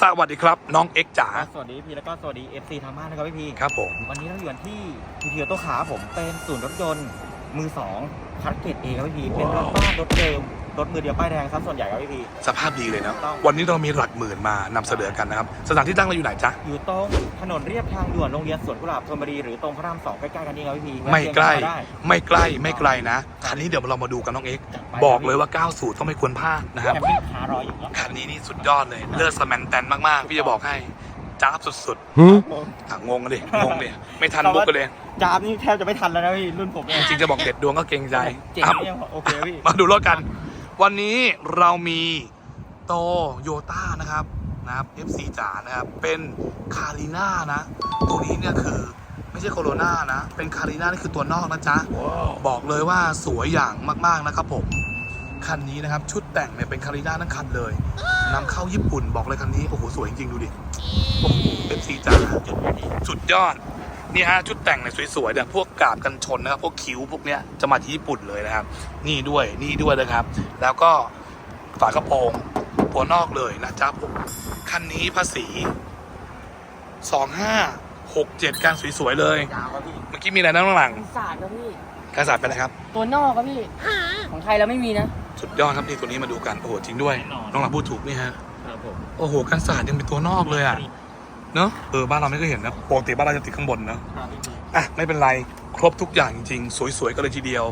สวัสดีครับ น้องเอ็กจ๋าสวัสดีพี่แล้วก็สวัสดี FC ทางบ้านนะครับพี่พีครับผม วันนี้เราอยู่กันที่พีพีโต้ขาผมเป็นศูนย์รถยนต์มือสองคัสเกตเอครับพี่พีเป็นรถบ้านรถเดิม รถมือเดียวป้ายแดงครับส่วนใหญ่ครับพี่พี สภาพดีเลยเนาะต้อง วันนี้เรามีหลักหมื่นมานำเสนอกันนะครับสถานที่ตั้งเราอยู่ไหนจ๊ะ อยู่ตรงถนนเรียบทางด่วนโรงเรียนสวนกุหลาบธนบุรีหรือตรงพระรามสองใกล้ๆกันนี่ครับพี่พีไม่ใกล้ แวะเวียนมาได้ ไม่ใกล้ไม่ไกลนะคันนี้เดี๋ยวเรามาดูกันน้องเอ็กจัดไปบอกเลยว่า90ต้องไม่ควรพลาดนะครับแคมปิ้งคาร์รออยู่แล้วคันนี้นี่สุดยอดเลยเลือดสแมนแตนมากๆพี่จะบอกให้จ้าบสุดครับผมๆอะงงกันดิงงเลยไม่ทันมุกกันเลย จามนี่แทบจะไม่ทันแล้วนะพี่รุ่นผมเนี่ยจริงๆจะบอกเด็ดดวงก็เกรงใจเจ๋งอะเนี่ยโอเคพี่มาดูรถกัน วันนี้เรามีโตโยต้านะครับนะครับ FC จ๋านะครับ เป็นคาริน่านะ ตัวนี้เนี่ยคือไม่ใช่โคโรนานะ เป็นคาริน่านี่คือตัวนอกนะจ๊ะบอกเลยว่าสวยอย่างมากๆนะครับผม คันนี้นะครับ ชุดแต่งเนี่ยเป็นคาริน่าทั้งคันเลยนำเข้าญี่ปุ่นบอกเลยคันนี้ โอ้โห สวยจริงๆ ดูดิ โอ้โห FC จ๋าสุดยอด นี่ฮะชุดแต่งเนี่ยสวยๆเนี่ยพวกกาบกันชนนะครับพวกคิ้วพวกเนี้ยจะมาที่ญี่ปุ่นเลยนะครับ นี่ด้วยนี่ด้วยนะครับ แล้วก็ฝากระโปรงตัวนอกเลยนะจ๊ะผมคันนี้ภาษีสองห้าหกเจ็ดการสวยๆเลยยาวครับพี่เมื่อกี้มีอะไรนะข้างหลังศาสตร์ครับพี่การสาดเป็นอะไรครับ ตัวนอกครับพี่ของไทยเราไม่มีนะ สุดยอดครับนี่ตัวนี้มาดูกันโอ้โหจริงด้วยน้องหลังพูดถูกนี่ฮะครับผมโอ้โหการสาดยังเป็นตัวนอกเลยอะ เนอะเออบ้านเราไม่เคยเห็นนะปกติบ้านเราจะติดข้างบนเนอะครับพี่อะไม่เป็นไรครบทุกอย่างจริงๆ สวยๆกันเลยทีเดียว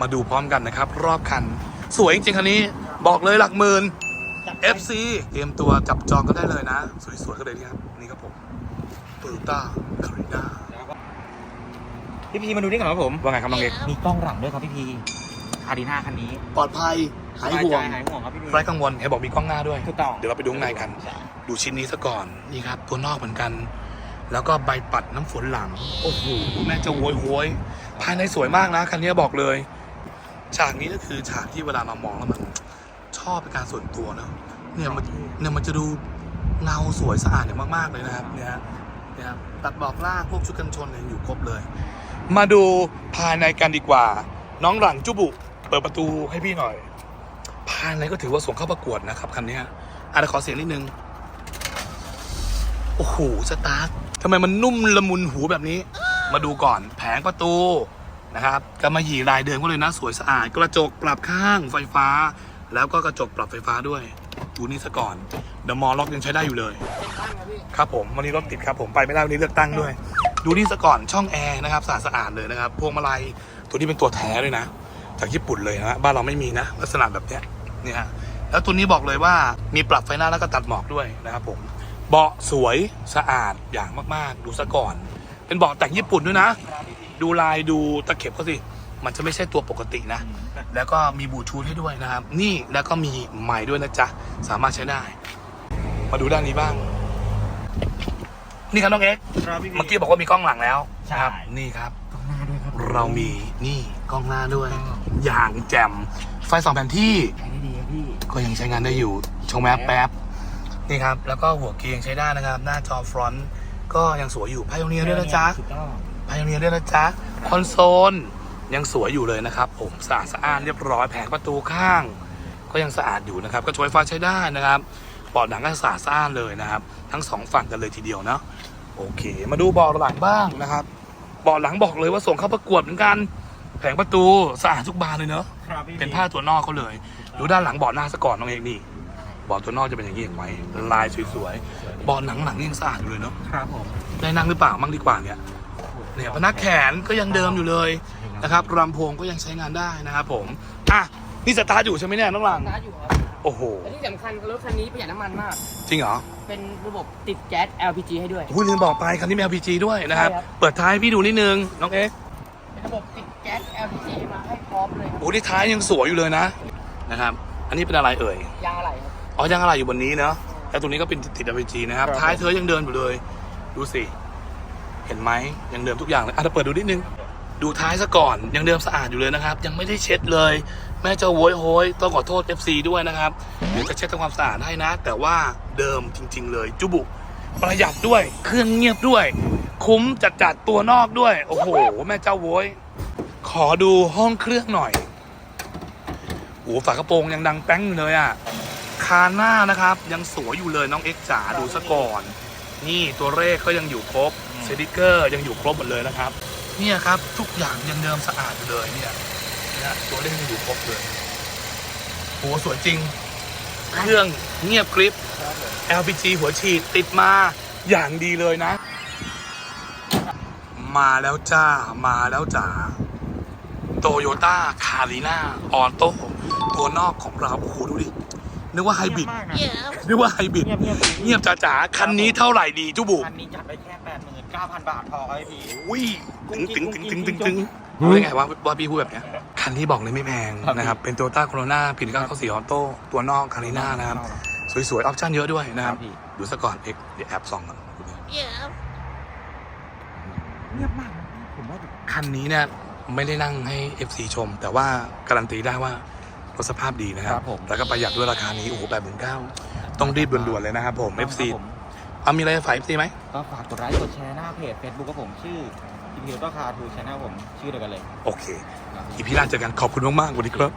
มาดูพร้อมกันนะครับ รอบคัน สวยจริงๆคันนี้ บอกเลยหลักหมื่นจัดไป FC เตรียมตัวจับจองกันได้เลยนะ สวยๆกันเลยนี่ครับนี่ครับผมโตโยต้าคาริน่าพี่พีมาดูนี่ก่อนครับผมว่าไงครับน้องเอกมีกล้องหลังด้วยครับพี่พีคาริน่าคันนี้ ปลอดภัยหายห่วงสบใจหายห่วงครับพี่พีไร้กังวลเห็นบอกมีกล้องหน้าด้วยถูกต้องเดี๋ยวเราไปดูข้างในกัน ดูชิ้นนี้ซะก่อนนี่ครับ ตัวนอกเหมือนกัน แล้วก็ใบปัดน้ำฝนหลัง โอ้โหแม่จะโวยโวยภายในสวยมากนะคันนี้บอกเลยฉากนี้ก็คือฉากที่เวลามามองแล้วมันชอบเป็นการส่วนตัวเนะเนี่ยมันเนี่ยมันจะดูเงาสวยสะอาดอย่างมาก ๆ เลยนะครับเนี่ยฮะเนี่ยครับตัดบอกล่าพวกชุดกันชนเนี่ยอยู่ครบเลย มาดูภายในกันดีกว่า น้องหลังจุบุ เปิดประตูให้พี่หน่อย ภายในก็ถือว่าส่งเข้าประกวดนะครับคันนี้อะเดี๋ยวขอเสียงนิดนึง โอ้โหสตาร์ททำไมมันนุ่มละมุนหูแบบนี้ มาดูก่อนแผงประตูนะครับกำมะหยี่ลายเดิมก็เลยนะสวยสะอาด กระจกปรับข้างไฟฟ้า แล้วก็กระจกปรับไฟฟ้าด้วย ดูนี่ซะก่อนเดอะมอลล็อกยังใช้ได้อยู่เลย ครับผมวันนี้รถติดครับผมไปไม่ได้วันนี้เลือกตั้งด้วย ดูนี่ซะก่อนช่องแอร์นะครับสะอาดสะอาดเลยนะครับพวงมาลัยตัวนี้เป็นตัวแท้เลยนะ จากญี่ปุ่นเลยนะบ้านเราไม่มีนะ ลักษณะแบบเนี้ยเนี่ยฮะแล้วตัวนี้บอกเลยว่ามีปรับไฟหน้าแล้วก็ตัดหมอกด้วยนะครับผม เบาะสวยสะอาดอย่างมากๆ ดูซะก่อน เป็นเบาะแต่งญี่ปุ่นด้วยนะ ดูลายดูตะเข็บเขาสิ มันจะไม่ใช่ตัวปกตินะ แล้วก็มีบลูทูธให้ด้วยนะครับ นี่แล้วก็มีไมค์ด้วยนะจ๊ะ สามารถใช้ได้ มาดูด้านนี้บ้าง นี่ครับน้องเอ็กซ์ครับพี่พีเมื่อกี้บอกว่ามีกล้องหลังแล้วใช่ครับ นี่ครับกล้องหน้าด้วยครับ เรามีนี่กล้องหน้าด้วย อย่างแจ่มไฟสองแผ่นที่ใช้ได้ดีครับพี่ก็ยังใช้งานได้อยู่ชงแมปแป๊บ นี่ครับ แล้วก็หัวเกียร์ยังใช้ได้นะครับ หน้าจอฟรอนต์ก็ยังสวยอยู่ไพโอเนียด้วยนะจ๊ะถูกต้องไพโอเนียด้วยนะจ๊ะคอนโซลยังสวยอยู่เลยนะครับผมสะอาดสะอ้านเรียบร้อยแผงประตูข้าง ก็ยังสะอาดอยู่นะครับ ก็ช่วยไฟใช้ได้นะครับเบาะหนังก็สะอาดสะอ้านเลยนะครับ ทั้งสองฝั่งกันเลยทีเดียวเนาะโอเค มาดูเบาะหลังบ้างนะครับเบาะหลังบอกเลยว่าส่งเข้าประกวดเหมือนกัน แผงประตูสะอาดทุกบานเลยเนาะครับพี่เป็นผ้าตัวนอกเขาเลย ดูด้านหลังเบาะหน้าซะก่อนน้องเอกนี่ เบาะตัวนอกจะเป็นอย่างนี้เห็นไหมลายสวยๆเบาะหนังหลังยังสะอาดอยู่เลยเนาะครับผมได้นั่งหรือเปล่ามั่งดีกว่าเนี่ยเนี่ยพนักแขนก็ยังเดิมอยู่เลยนะครับลำโพงก็ยังใช้งานได้นะครับผมอะนี่สตาร์ทอยู่ใช่ไหมเนี่ยน้องหลังสตาร์ทอยู่ครับโอ้โหและที่สำคัญรถคันนี้ประหยัดน้ำมันมาก จริงเหรอ เป็นระบบติดแก๊ส LPG ให้ด้วยพูดลืมบอกไปคันนี้มี LPG ด้วยนะครับใช่ครับเปิดท้ายให้พี่ดูนิดนึง น้องเอ๊ะเป็นระบบติดแก๊ส LPG มาให้พร้อมเลยครับโอ้ที่ท้ายยังสวยอยู่เลยนะนะครับ อันนี้เป็นอะไรเอ่ย ยางอะไรครับ อ๋อยังอะไรอยู่บนนี้เนาะแล้วตรงนี้ก็เป็นติด LPG นะครับ ท้ายเธอยังเดินอยู่เลย ดูสิ เห็นไหมยังเดิมทุกอย่างเลยอะถ้าเปิดดูนิดนึง ดูท้ายซะก่อนยังเดิมสะอาดอยู่เลยนะครับ ยังไม่ได้เช็ดเลย แม่เจะโวยโหยต้องขอโทษ FC ด้วยนะครับเดี๋ยวจะเช็ดทำความสะอาดให้นะ แต่ว่าเดิมจริง ๆ เลย จุบุประหยัดด้วย เครื่องเงียบด้วย คุ้มจัดจัดๆตัวนอกด้วย โอ้โห แม่เจ้าโวยขอดูห้องเครื่องหน่อย โอ้โหฝากระโปรงยังดังแป้งอยู่เลยอะข คาหน้านะครับ ยังสวยอยู่เลยน้องเอ็กซ์จ๋าดูซะก่อน นี่ตัวเลขก็ยังอยู่ครบสติกเกอร์ยังอยู่ครบหมดเลยนะครับ เนี่ยครับทุกอย่างยังเดิมสะอาดอยู่เลยเนี่ยนะตัวเลขยังอยู่ครบเลยโหสวยจริง เครื่องเงียบกริปครับผม LPG หัวฉีดติดมาอย่างดีเลยนะ มาแล้วจ้ามาแล้วจ้าโตโยต้าคาริน่าออโต้ตัวนอกของเราโอ้โหดูดิ นึกว่าไฮบริด เงียบมากนะ นึกว่าไฮบริด เงียบเงียบ เงียบจ๋าจ๋าคันนี้เท่าไหร่ดีจุบุคันนี้จัดไปแค่แปดหมื่นเก้าพันบาทพอครับพี่ อุ้ยถึงถึงถึงถึงถึงถึงรู้ได้ไงว่าว่าพี่พูดแบบเนี้ย คันนี้บอกเลยไม่แพงครับ นะครับ เป็นโตโยต้าโคโรนาปี1994ออโต้ ตัวนอกคาริน่านะครับ สวยๆ ออปชั่นเยอะด้วยนะครับ พี่ดูซะก่อนเอ็กเดี๋ยวแอปส่องก่อน เงียบมากนะผมว่าคันนี้เนี่ยไม่ได้นั่งให้ FC ชม แต่ว่าการันตีได้ว่า รถสภาพดีนะครับ ครับผม แล้วก็ประหยัดด้วยราคานี้ โอ้โหแปดหมื่นเก้าต้องรีบด่วนๆเลยนะครับผม FC ผมเอามีอะไรจะฝาก FC ไหม ก็ฝากกดไลค์กดแชร์หน้าเพจ Facebook กับผมชื่อพีพีโต้คาทูชแนลผมชื่อเดียวกันเลยโอเคอีพีหน้าเจอกันขอบคุณมากๆสวัสดีครับ บ